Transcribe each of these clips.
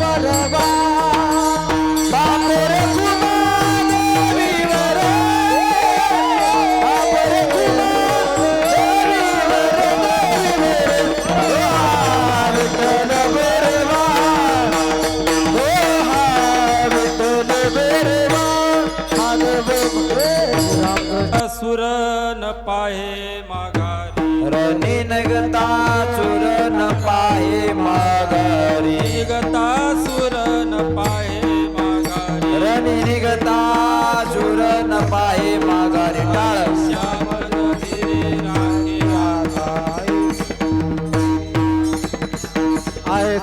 বরবা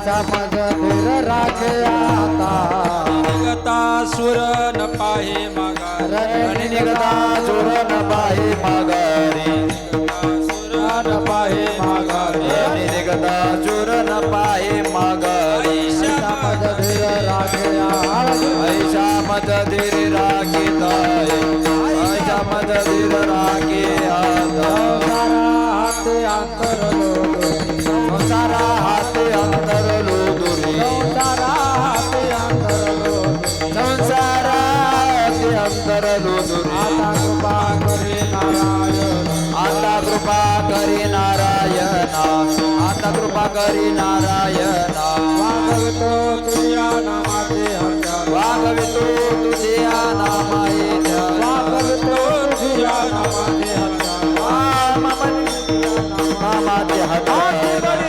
समज फिर राखे आता. निगता सुर न पाहे मागा रण निगता सुर न पाहे मागा करी नारायणा आता कृपा करी नारायणा वागवितो तुझ्या नामाचे वागवितो तुझ्या नामाये वागवितो तुझ्या नामाचे मामाचे हात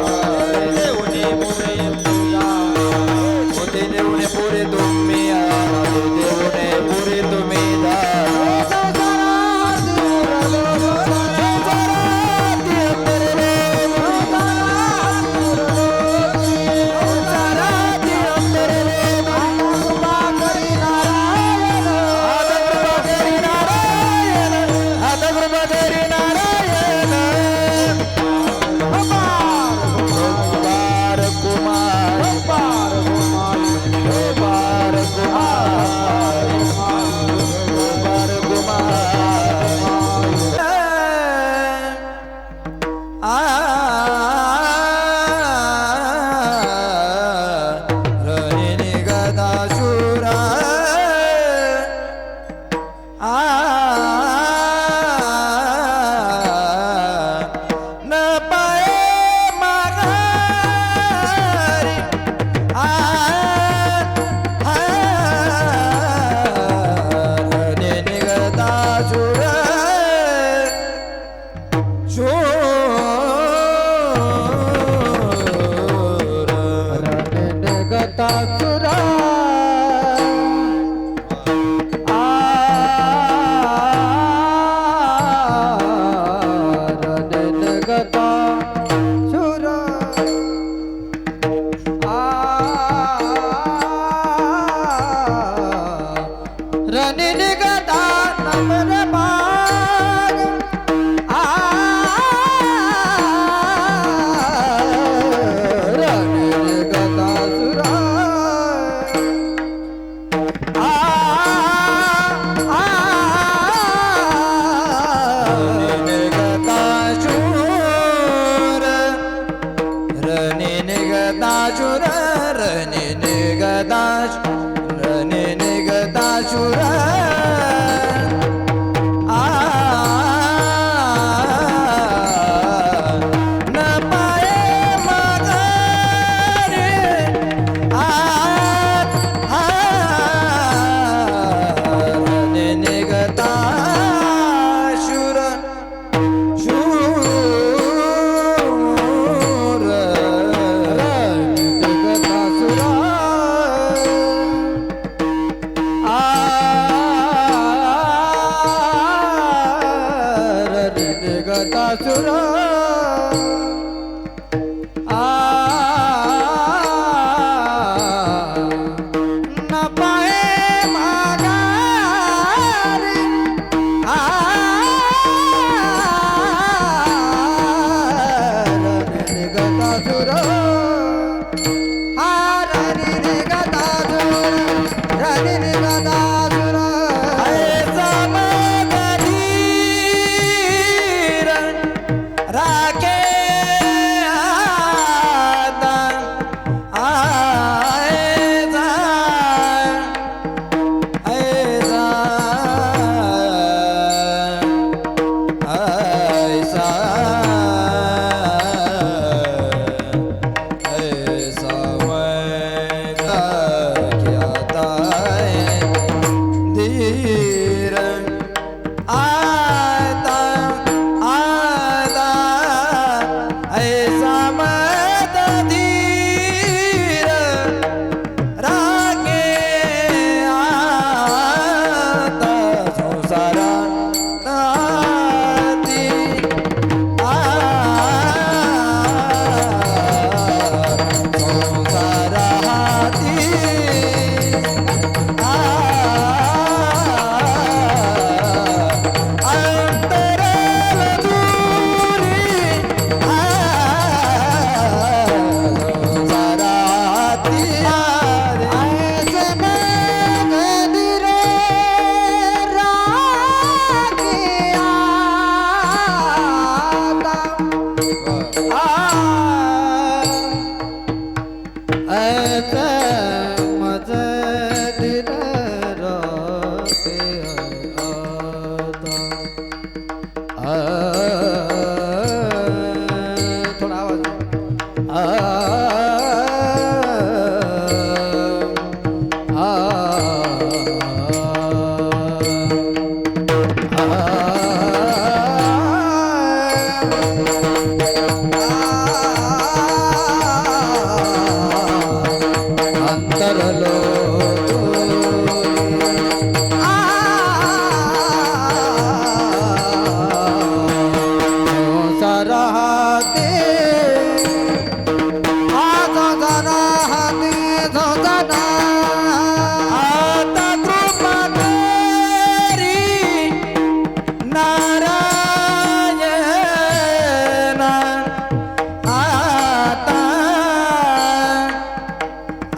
ಜಗದಾಸುರ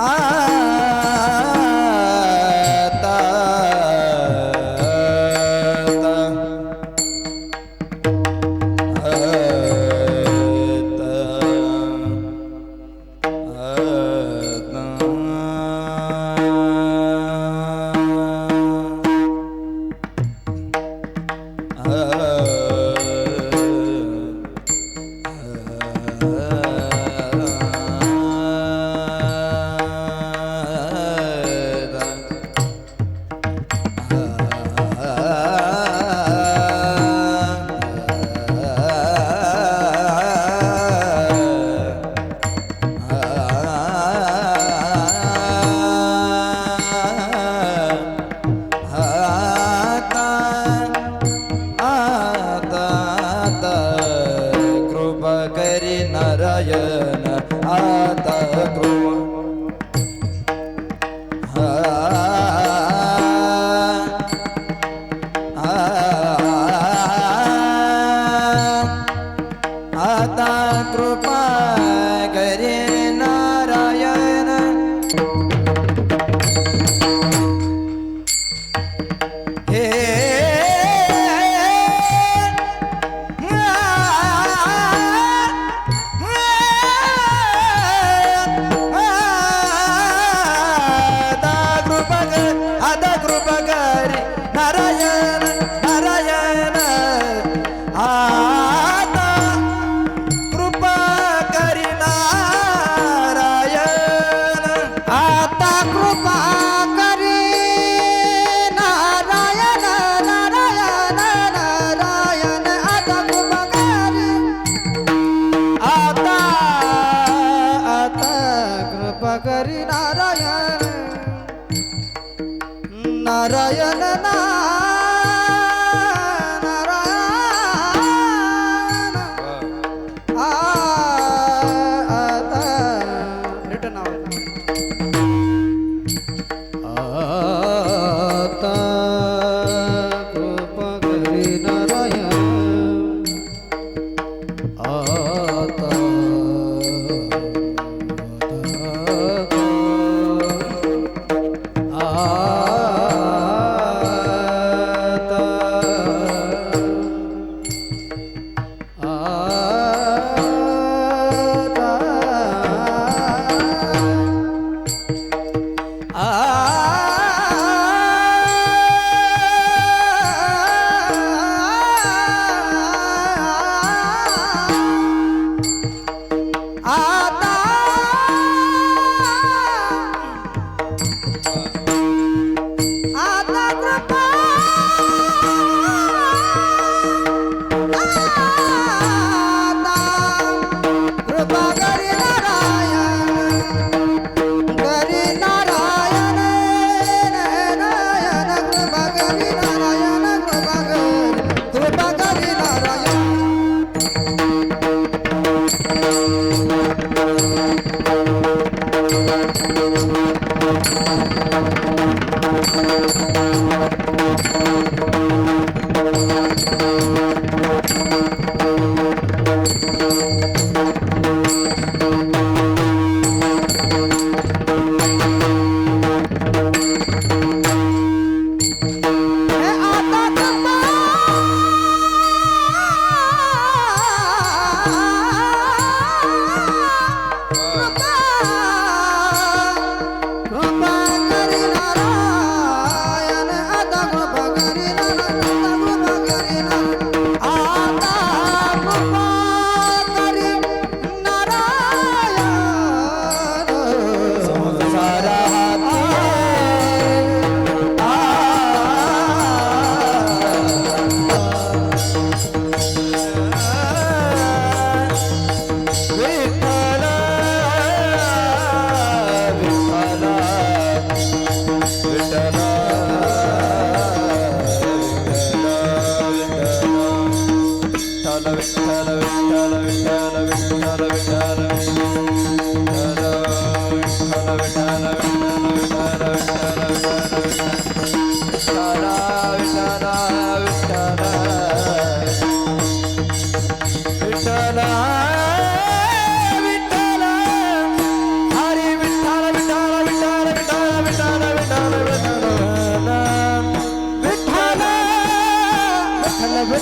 ah.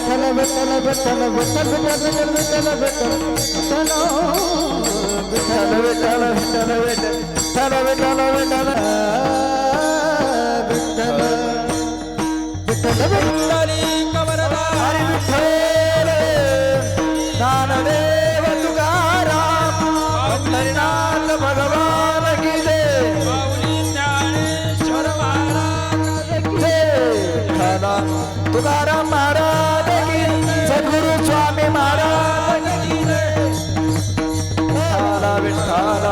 विठ्ठल विठ्ठल विठ्ठल विठ्ठल विठ्ठल विठ्ठल विठ्ठल विठ्ठल विठ्ठल विठ्ठल विठ्ठल विठ्ठल विठ्ठल विठ्ठल विठ्ठल विठ्ठली हरी तुकाराम भगवान की ज्ञानेश्वर महाराज की तुकाराम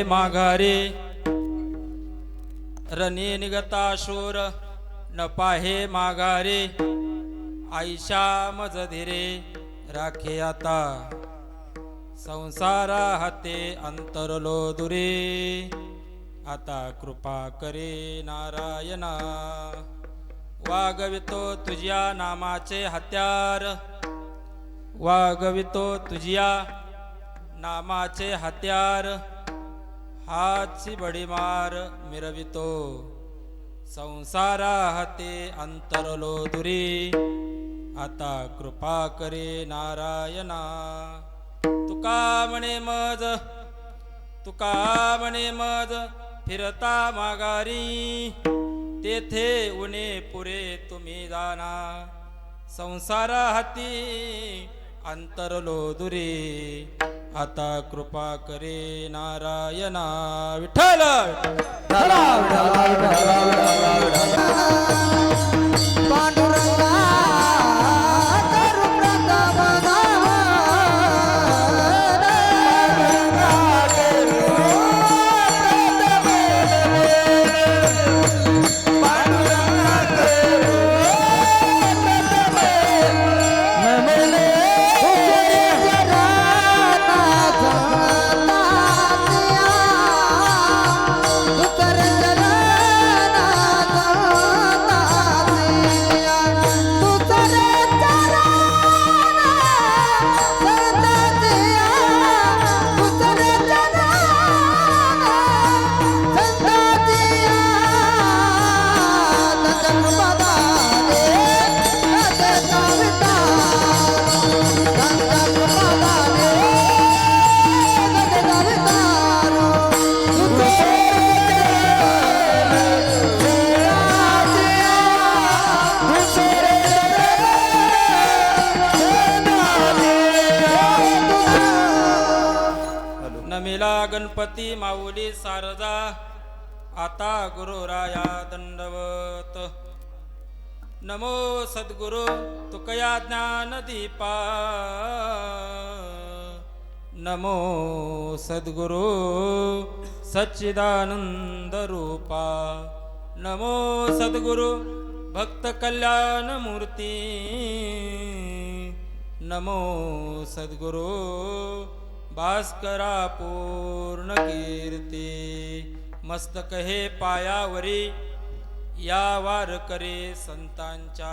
अहे माघारे. रणे निगता शूर न पाहे माघारे. आईशा मज धीरे राखे आता. संसारा हाते अंतरलो दुरे. आता कृपा करे नारायणा. वागवितो तुझ्या नामाचे हत्यार. वागवितो तुझ्या नामाचे हत्यार. हातची बडीमार मिरवितो. संसारा हाते अंतरलो दुरी. आता कृपा करे नारायणा. तुका म्हणे मज तुका म्हणे मज फिरता माघारी. तेथे उणे पुरे तुम्ही जाना. संसारा हाती अंतरलो दुरी आता कृपा करे नारायणा विठ्ठल पांडुरंगा गणपती माऊली सारदा आता गुरुराया दंडवत. नमो सद्गुरु तुकया ज्ञान दीपा. नमो सद्गुरु सच्चिदानंद रूपा. नमो सद्गुरु भक्त कल्याण मूर्ती. नमो सद्गुरु भास्करा पूर्ण कीर्ती मस्तक हे पायावरी या वार करे संतांच्या.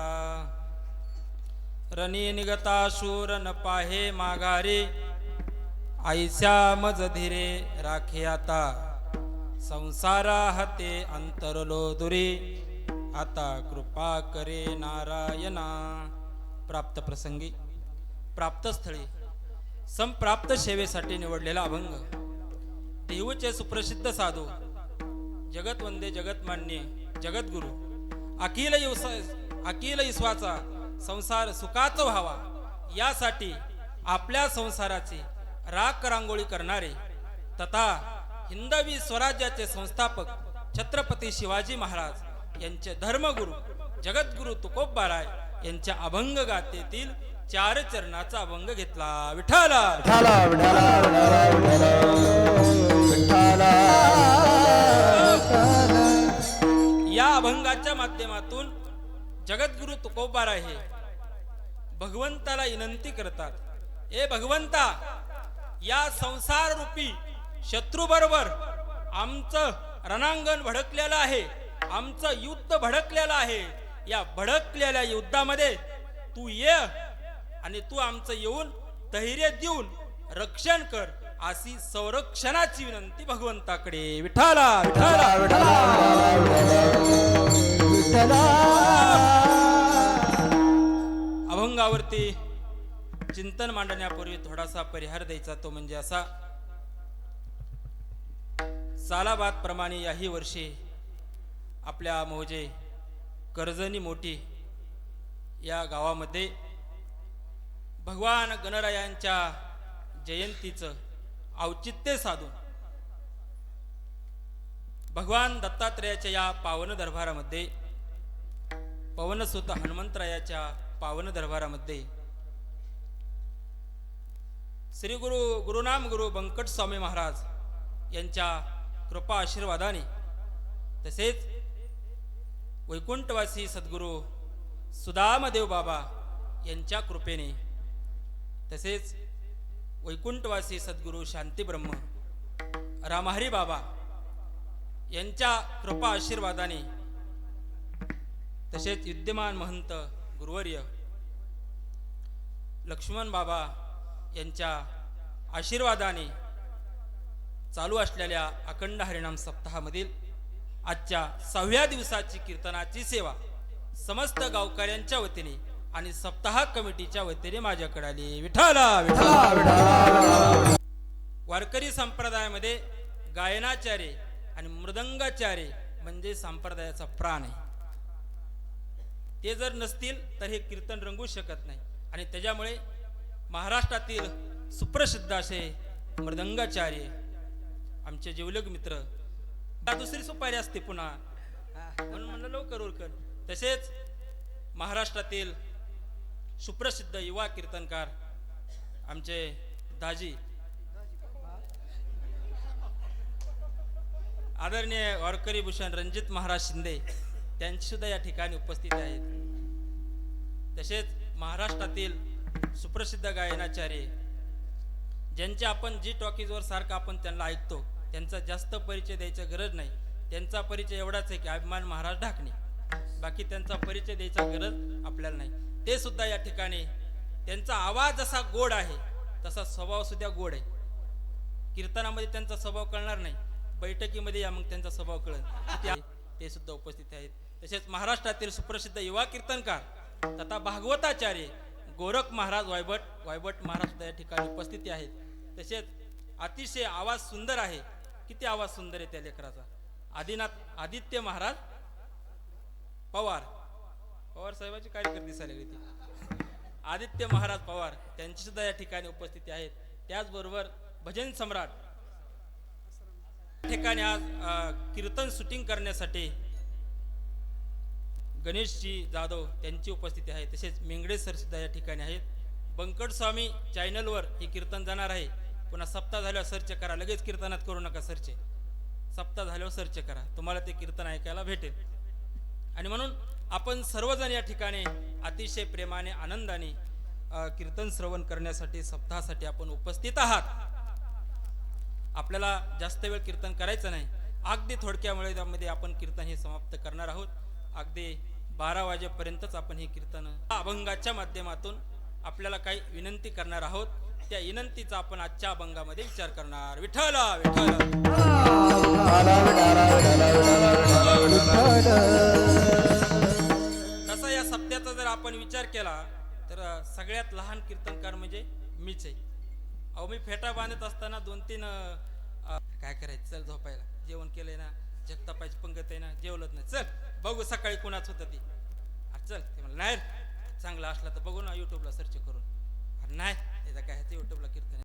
रणी निगता शूर न पाहे माघारे आईच्या मज धीरे राखे आता. संसारा हते अंतरलो दुरी आता कृपा करे नारायणा. प्राप्त प्रसंगी प्राप्तस्थळी संप्राप्त सेवेसाठी निवडलेला अभंग. देहूचे सुप्रसिद्ध साधू जगत वंदे जगत मान्य जगद्गुरु अखिल अखिल ईश्वाचा संसार सुखाचा व्हावा. यासाठी आपल्या संसाराची राख रांगोळी करणारे तथा हिंदवी स्वराज्याचे संस्थापक छत्रपती शिवाजी महाराज यांचे धर्मगुरु जगद्गुरु तुकोबाराय यांच्या अभंग गातेतील चार चरणाचा अभंग घेतला. विठाला विठाला विठाला विठाला विठाला या अभंगाच्या माध्यमातून जगद्गुरु तुकोबाराय हे भगवंताला विनंती करतात. ए भगवंता या संसार रूपी शत्रू बरोबर आमचं रणांगण भडकलेलं आहे. आमचं युद्ध भडकलेलं आहे. या भडकलेल्या युद्धामध्ये तू ये. आणि तू आमचं येऊन धैर्य देऊन रक्षण कर अशी संरक्षणाची विनंती भगवंताकडे. विठाला विठाला अभंगावरती चिंतन मांडण्यापूर्वी थोडासा परिहार द्यायचा तो म्हणजे असा सालाबाद प्रमाणे याही वर्षी आपल्या मोजे कर्जनी मोठी या गावामध्ये भगवान गणरायांच्या जयंतीचं औचित्य साधून भगवान दत्तात्रेयाच्या या पावन दरबारामध्ये पवनसुत हनुमंतरायाच्या पावन दरबारामध्ये श्री गुरु गुरुनाम गुरु बंकट स्वामी महाराज यांच्या कृपा आशीर्वादाने तसेच वैकुंठवासी सद्गुरू सुदामदेव बाबा यांच्या कृपेने तसेच वैकुंठवासी सद्गुरू शांतीब्रह्म रामहरी बाबा यांच्या कृपा आशीर्वादाने तसेच विद्यमान महंत गुरुवर्य लक्ष्मण बाबा यांच्या आशीर्वादाने चालू असलेल्या अखंड हरिणाम सप्ताहामधील आजच्या सहाव्या दिवसाची कीर्तनाची सेवा समस्त गावकऱ्यांच्या वतीने आणि सप्ताह कमिटीच्या वतीने माझ्याकडे आली. विठाला विठाला वारकरी संप्रदायामध्ये गायनाचार्य आणि मृदंगाचार्य म्हणजे संप्रदायाचा प्राण आहे. ते जर नसतील तर हे कीर्तन रंगू शकत नाही. आणि त्याच्यामुळे महाराष्ट्रातील सुप्रसिद्ध असे मृदंगाचार्य आमचे जिवलग मित्र दुसरी सुपारी असते पुन्हा. म्हणून म्हणलं लवकर उरकर तसेच महाराष्ट्रातील सुप्रसिद्ध युवा कीर्तनकार आमचे दाजी. आदरणीय वारकरी भूषण रणजित महाराज शिंदे त्यांची सुद्धा या ठिकाणी उपस्थित आहेत. तसेच महाराष्ट्रातील सुप्रसिद्ध गायनाचार्य ज्यांचे आपण जी टॉकीजवर सारखं आपण त्यांना ऐकतो त्यांचा जास्त परिचय द्यायची गरज नाही. त्यांचा परिचय एवढाच आहे की अभिमान महाराज ढाकणे. बाकी त्यांचा परिचय द्यायचा गरज आपल्याला नाही. ते सुद्धा या ठिकाणी त्यांचा आवाज जसा गोड आहे तसा स्वभाव सुद्धा गोड आहे. कीर्तनामध्ये त्यांचा स्वभाव कळणार नाही. बैठकीमध्ये या मग त्यांचा स्वभाव कळेल. ते सुद्धा उपस्थित आहेत. तसेच महाराष्ट्रातील सुप्रसिद्ध युवा कीर्तनकार तथा भागवताचार्य गोरख महाराज वायभट वायभट महाराज सुद्धा या ठिकाणी उपस्थिती आहेत. तसेच अतिशय आवाज सुंदर आहे. किती आवाज सुंदर आहे त्या लेकराचा. आदिनाथ आदित्य महाराज पवार. पवार साहेबाची कार्यकर्ते दिसायला ती? आदित्य महाराज पवार त्यांची सुद्धा या ठिकाणी उपस्थिती आहेत. त्याचबरोबर भजन सम्राट. ठिकाणी आज कीर्तन शूटिंग करण्यासाठी गणेशजी जाधव त्यांची उपस्थिती आहे. तसेच मेंगडे सर सुद्धा या ठिकाणी आहेत. बंकट स्वामी चॅनलवर हे कीर्तन जाणार आहे. पुन्हा सप्ताह झाल्यावर सर्च करा. लगेच कीर्तनात करू नका सर्च सप्ताह झाल्यावर सर्च करा. तुम्हाला ते कीर्तन ऐकायला भेटेल. आणि म्हणून आपण सर्वजण या ठिकाणी अतिशय प्रेमाने आनंदाने कीर्तन श्रवण करण्यासाठी सप्ताहासाठी आपण उपस्थित आहात. आपल्याला जास्त वेळ कीर्तन करायचं नाही. अगदी थोडक्यामुळे त्यामध्ये आपण कीर्तन हे समाप्त करणार आहोत. अगदी बारा वाजेपर्यंतच आपण हे कीर्तन अभंगाच्या माध्यमातून आपल्याला काही विनंती करणार आहोत. त्या विनंतीचा आपण आजच्या अभंगामध्ये विचार करणार. विठ्ठल विठ्ठल. तसा या शब्दाचा जर आपण विचार केला तर सगळ्यात लहान कीर्तनकार म्हणजे मीच आहे. अहो मी फेटा बांधत असताना दोन तीन काय करायचं? चल झोपायला. जेवण केलंय ना जगतापायची पंगत आहे ना जेवलत नाही. चल बघू सकाळी कुणाच होतं ती. चल ते म्हणलं नाही चांगला असला तर बघू ना युट्यूबला सर्च करून. नाही याचा काय ह्याचं युट्यूबला कीर्तन